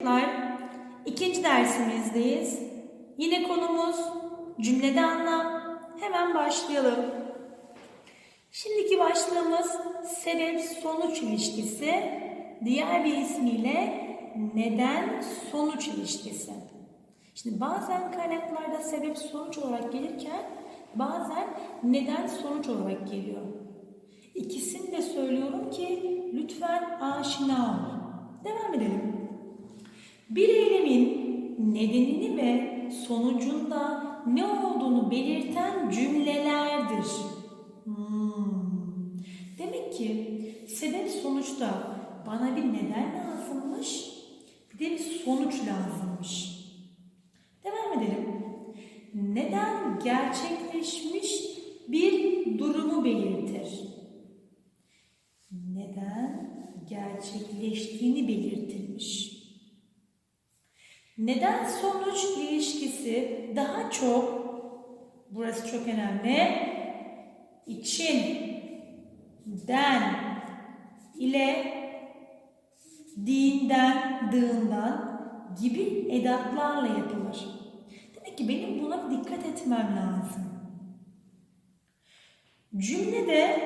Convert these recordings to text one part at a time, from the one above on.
Çocuklar, ikinci dersimizdeyiz. Yine konumuz cümlede anlam. Hemen başlayalım. Şimdiki başlığımız sebep sonuç ilişkisi. Diğer bir ismiyle neden sonuç ilişkisi. Şimdi bazen kaynaklarda sebep sonuç olarak gelirken bazen neden sonuç olarak geliyor. İkisini de söylüyorum ki lütfen aşina olun. Devam edelim. Bir eylemin nedenini ve sonucunda ne olduğunu belirten cümlelerdir. Hmm. Demek ki sebep sonuçta bana bir neden lazımmış, bir de bir sonuç lazımmış. Devam edelim. Neden gerçekleşmiş bir durumu belirtir? Neden gerçekleştiğini belirtilmiş. Neden sonuç ilişkisi daha çok burası çok önemli. için den ile dinden, dığından gibi edatlarla yapılır. Demek ki benim buna dikkat etmem lazım. Cümlede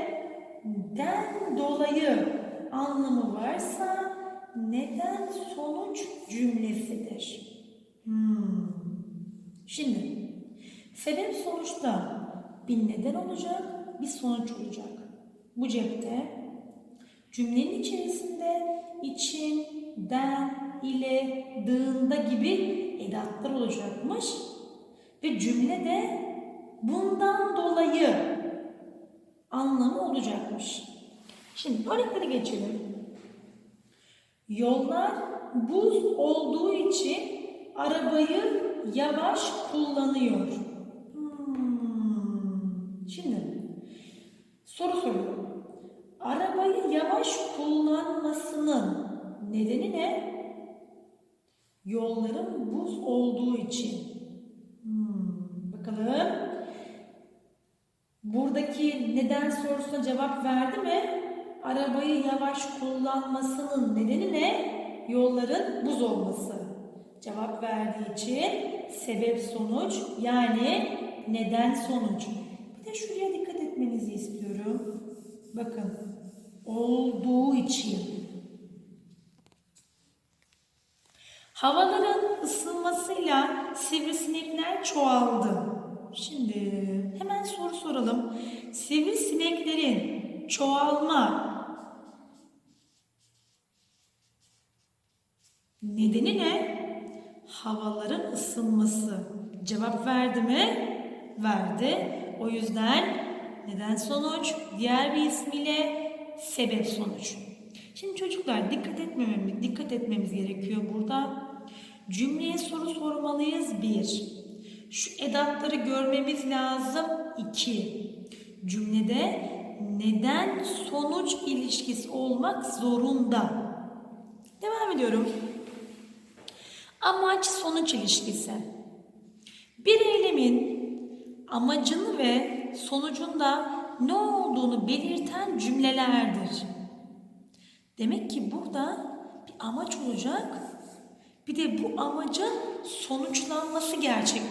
den dolayı anlamı varsa neden sonuç cümlesidir. Hmm. Şimdi sebep sonuçta bir neden olacak, bir sonuç olacak. Bu cepte cümlenin içerisinde için, den, ile, dığında gibi edatlar olacakmış ve cümlede bundan dolayı anlamı olacakmış. Şimdi örneklere geçelim. Yollar buz olduğu için arabayı yavaş kullanıyor. Hmm. Şimdi soru soruyorum. Arabayı yavaş kullanmasının nedeni ne? Yolların buz olduğu için. Hmm. Bakalım. Buradaki neden sorusuna cevap verdi mi? Arabayı yavaş kullanmasının nedeni ne? Yolların buz olması. Cevap verdiği için sebep sonuç yani neden sonuç. Bir de şuraya dikkat etmenizi istiyorum. Bakın. Olduğu için. Havaların ısınmasıyla sivrisinekler çoğaldı. Şimdi hemen soru soralım. Sivrisineklerin çoğalma nedeni ne? Havaların ısınması. Cevap verdi mi? Verdi. O yüzden neden sonuç? Diğer bir ismiyle sebep sonuç. Şimdi çocuklar dikkat etmememiz, dikkat etmemiz gerekiyor burada. Cümleye soru sormalıyız bir. Şu edatları görmemiz lazım iki. Cümlede neden sonuç ilişkisi olmak zorunda. Devam ediyorum. Amaç sonuç ilişkisi. Bir eylemin amacını ve sonucunda ne olduğunu belirten cümlelerdir. Demek ki burada bir amaç olacak. Bir de bu amacın sonuçlanması gerçek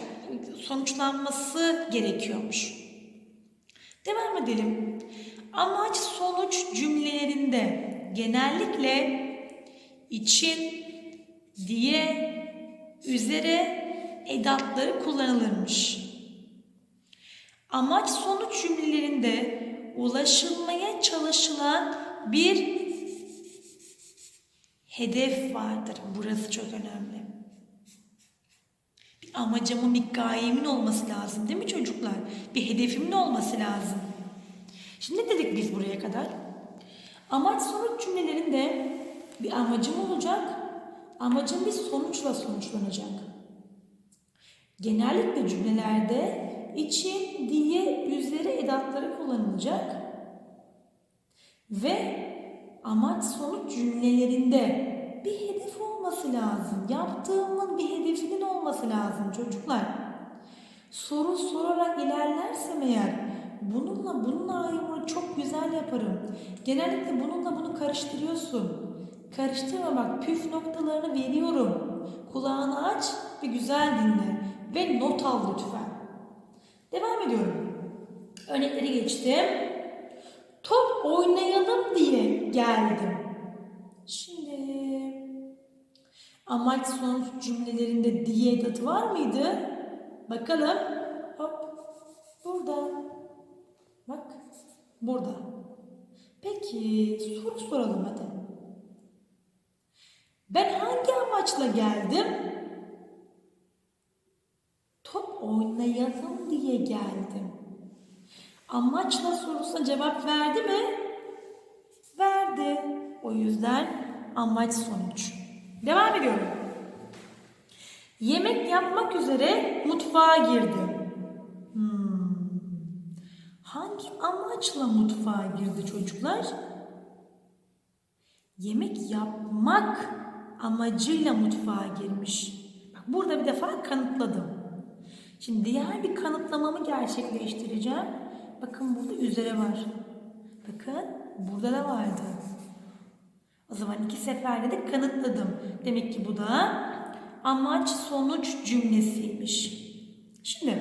sonuçlanması gerekiyormuş. Devam edelim. Amaç sonuç cümlelerinde genellikle için, diye, üzere edatları kullanılırmış. Amaç sonuç cümlelerinde ulaşılmaya çalışılan bir hedef vardır. Burası çok önemli. Bir amacımın, bir gayemin olması lazım değil mi çocuklar? Bir hedefimin olması lazım. Şimdi ne dedik biz buraya kadar? Amaç sonuç cümlelerinde bir amacım olacak. Amacım bir sonuçla sonuçlanacak. Genellikle cümlelerde için, diye, üzere edatları kullanılacak. Ve amaç sonuç cümlelerinde bir hedef olması lazım. Yaptığımın bir hedefinin olması lazım çocuklar. Soru sorarak ilerlersem eğer bununla bunun ayrımını çok güzel yaparım. Genellikle bununla bunu karıştırıyorsun. Karıştırma bak püf noktalarını veriyorum. Kulağını aç ve güzel dinle. Ve not al lütfen. Devam ediyorum. Örnekleri geçtim. Top oynayalım diye geldim. Şimdi amaç sonuç cümlelerinde diye edatı var mıydı? Bakalım. Hop. Burada. Bak. Burada. Peki soru soralım hadi. Ben hangi amaçla geldim? Top oynayalım diye geldim. Amaçla sorusuna cevap verdi mi? Verdi. O yüzden amaç sonuç. Devam ediyorum. Yemek yapmak üzere mutfağa girdim. Hmm. Hangi amaçla mutfağa girdi çocuklar? Yemek yapmak amacıyla mutfağa girmiş. Bak burada bir defa kanıtladım. Şimdi diğer bir kanıtlamamı gerçekleştireceğim. Bakın burada üzere var. Bakın burada da vardı. O zaman iki seferde de kanıtladım. Demek ki bu da amaç sonuç cümlesiymiş. Şimdi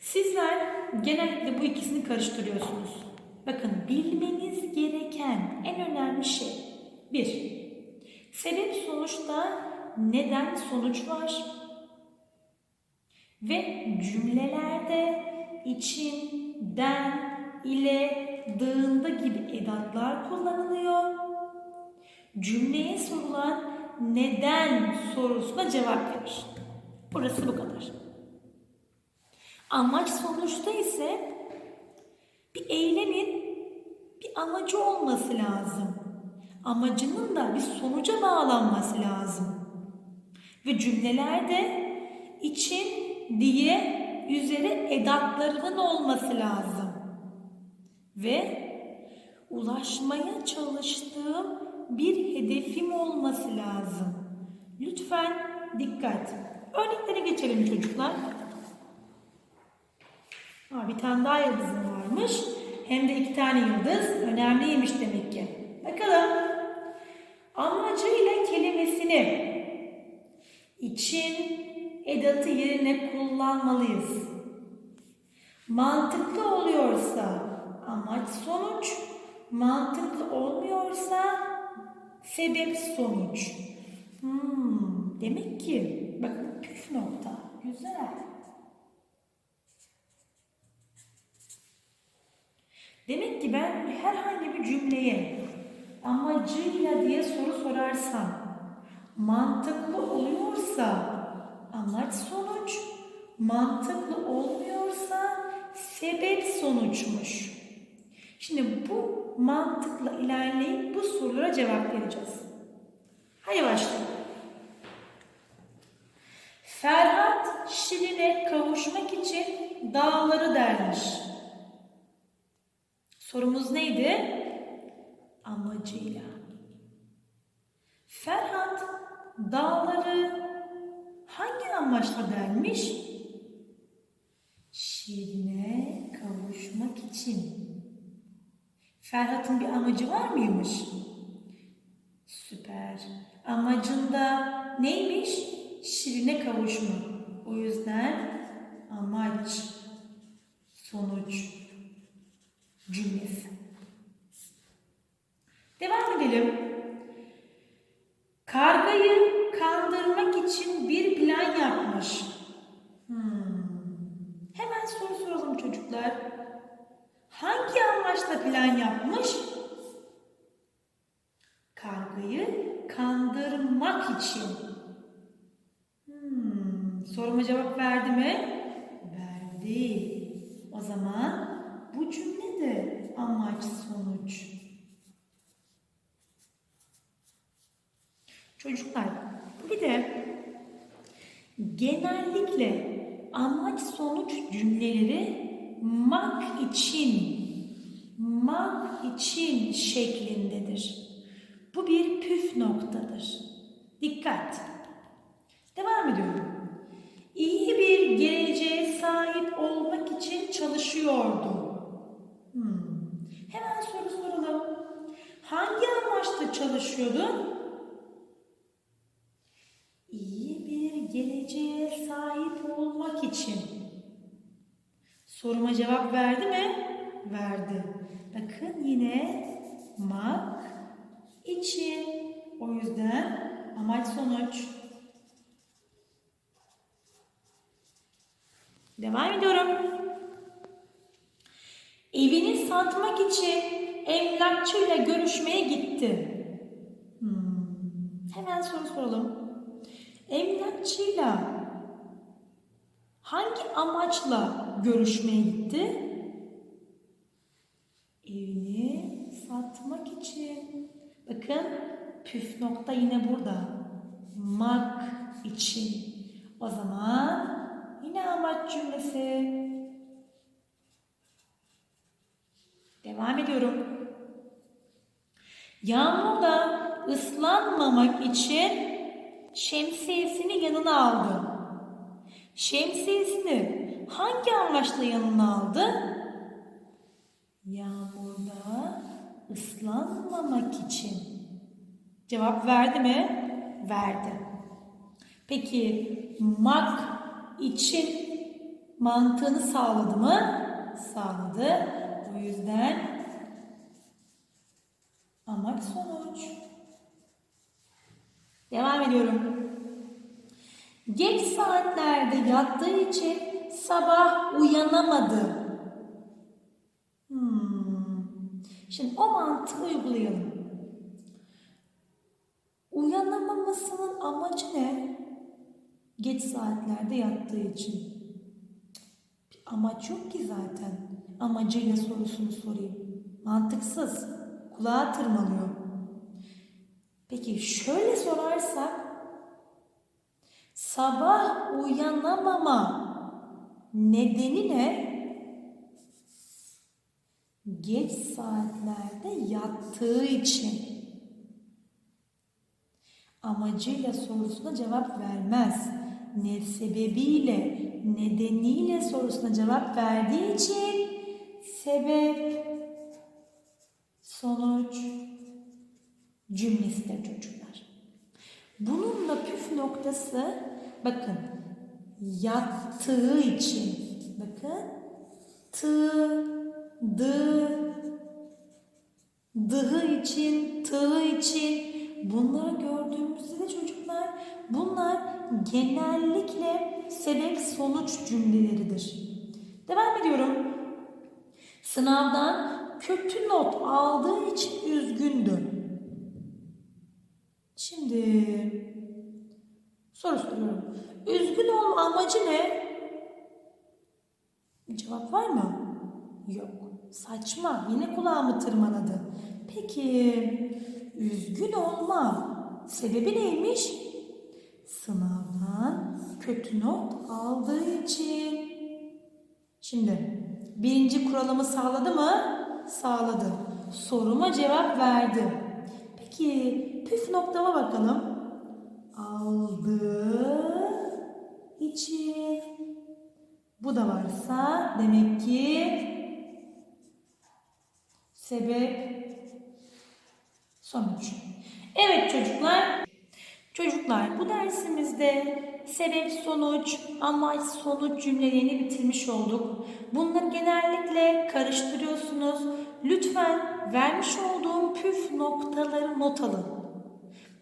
sizler genellikle bu ikisini karıştırıyorsunuz. Bakın bilmeniz gereken en önemli şey bir sebep sonuçta neden sonuç var ve cümlelerde için, den, ile, dığında gibi edatlar kullanılıyor. Cümleye sorulan neden sorusuna cevap verir. Burası bu kadar. Amaç sonuçta ise bir eylemin bir amacı olması lazım. Amacının da bir sonuca bağlanması lazım. Ve cümlelerde için diye üzeri edatlarının olması lazım. Ve ulaşmaya çalıştığım bir hedefim olması lazım. Lütfen dikkat. Örneklere geçelim çocuklar. Aa, bir tane daha yıldızım varmış. Hem de iki tane yıldız. Önemliymiş demek ki. Bakalım. Amacıyla kelimesini için edatı yerine kullanmalıyız. Mantıklı oluyorsa amaç sonuç, mantıklı olmuyorsa sebep sonuç. Hmm, demek ki bakın püf nokta. Güzel. Demek ki ben herhangi bir cümleye amacıyla diye soru sorarsam mantıklı oluyorsa amaç sonuç, mantıklı olmuyorsa sebep sonuçmuş. Şimdi bu mantıkla ilerleyip bu sorulara cevap vereceğiz. Hadi başlayalım. Ferhat Şirin'e kavuşmak için dağları dermiş. Sorumuz neydi? Amacıyla. Ferhat dağları hangi amaçla delmiş? Şirin'e kavuşmak için. Ferhat'ın bir amacı var mıymış? Süper. Amacında neymiş? Şirin'e kavuşmak. O yüzden amaç, sonuç cümlesi. Devam edelim. Kargayı kandırmak için bir plan yapmış. Hmm. Hemen soru soralım çocuklar. Hangi amaçla plan yapmış? Kargayı kandırmak için. Hmm. Soruma cevap verdi mi? Verdi. O zaman bu cümle de amaç sonuç. Çocuklar bir de genellikle amaç sonuç cümleleri mak için mak için şeklindedir. Bu bir püf noktadır. Dikkat. Devam ediyorum. İyi bir geleceğe sahip olmak için çalışıyordum. Hmm. Hemen soru soralım. Hangi amaçla çalışıyordun? İyi bir geleceğe sahip olmak için. Soruma cevap verdi mi? Verdi. Bakın yine mak için. O yüzden amaç sonuç. Devam ediyorum. Evini satmak için emlakçıyla görüşmeye gitti. Hmm. Hemen soru soralım. Emlakçıyla hangi amaçla görüşmeye gitti? Evini satmak için. Bakın püf nokta yine burada. Mak için. O zaman yine amaç cümlesi. Devam ediyorum. Yağmurda ıslanmamak için şemsiyesini yanına aldı. Şemsiyesini hangi amaçla yanına aldı? Yağmurda ıslanmamak için. Cevap verdi mi? Verdi. Peki mak için mantığını sağladı mı? Sağladı. O yüzden amaç sonuç. Devam ediyorum. Geç saatlerde yattığı için sabah uyanamadı. Hmm. Şimdi o mantığı uygulayalım. Uyanamamasının amacı ne? Geç saatlerde yattığı için. Bir amaç yok ki zaten. Amacıyla sorusunu sorayım. Mantıksız. Kulağa tırmalıyor. Peki şöyle sorarsak sabah uyanamama nedeni ne? Geç saatlerde yattığı için. Amacıyla sorusuna cevap vermez. Ne sebebiyle, nedeniyle sorusuna cevap verdiği için sebep, sonuç cümlesidir çocuklar. Bunun da püf noktası bakın yattığı için bakın tı dı dığı için tığı için bunları gördüğümüzde de çocuklar bunlar genellikle sebep sonuç cümleleridir. Devam ediyorum. Sınavdan kötü not aldığı için üzgündü. Şimdi soru soruyorum. Üzgün olma amacı ne? Cevap var mı? Yok. Saçma. Yine kulağımı tırmaladı. Peki üzgün olma sebebi neymiş? Sınavdan kötü not aldığı için. Şimdi birinci kuralımı sağladı mı? Sağladı. Soruma cevap verdi. Peki püf noktama bakalım. Aldığı için. Bu da varsa demek ki sebep sonuç. Evet çocuklar. Çocuklar bu dersimizde sebep sonuç, amaç sonuç cümlelerini bitirmiş olduk. Bunları genellikle karıştırıyorsunuz. Lütfen vermiş olduğum püf noktaları not alın.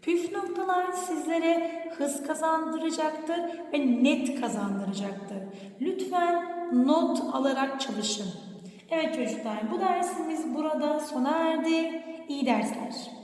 Püf noktalar sizlere hız kazandıracaktır ve net kazandıracaktır. Lütfen not alarak çalışın. Evet çocuklar bu dersimiz burada sona erdi. İyi dersler.